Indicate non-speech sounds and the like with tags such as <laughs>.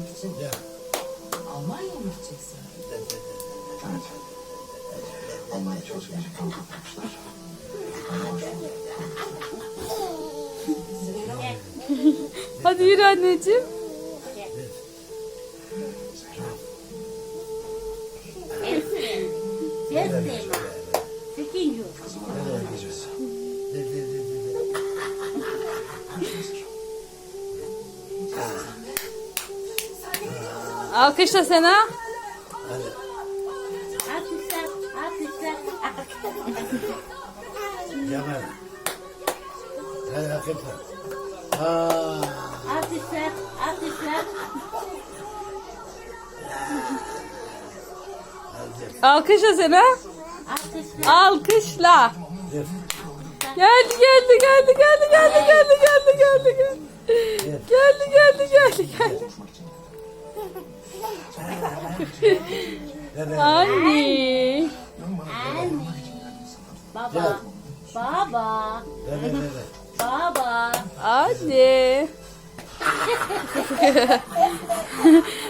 gitmek için Ya. Almanya'ya mı gideceksin? Evet. Almanya çalışmayacak yol kapatmışlar. Hadi yürü anneciğim. Sekin yok. Nereye gideceğiz? Alkışla Sena. Alkışlar, alkışlar. Cemal. Hadi hakikaten. Aa, Alkışlar, alkışlar. Alkışla Sena. Alkışlar. Alkışla. dur. Geldi geldi geldi geldi geldi geldi geldi geldi geldi. Geldi geldi geldi geldi. Anne. anne, Baba. Baba. Baba. Anne. <laughs>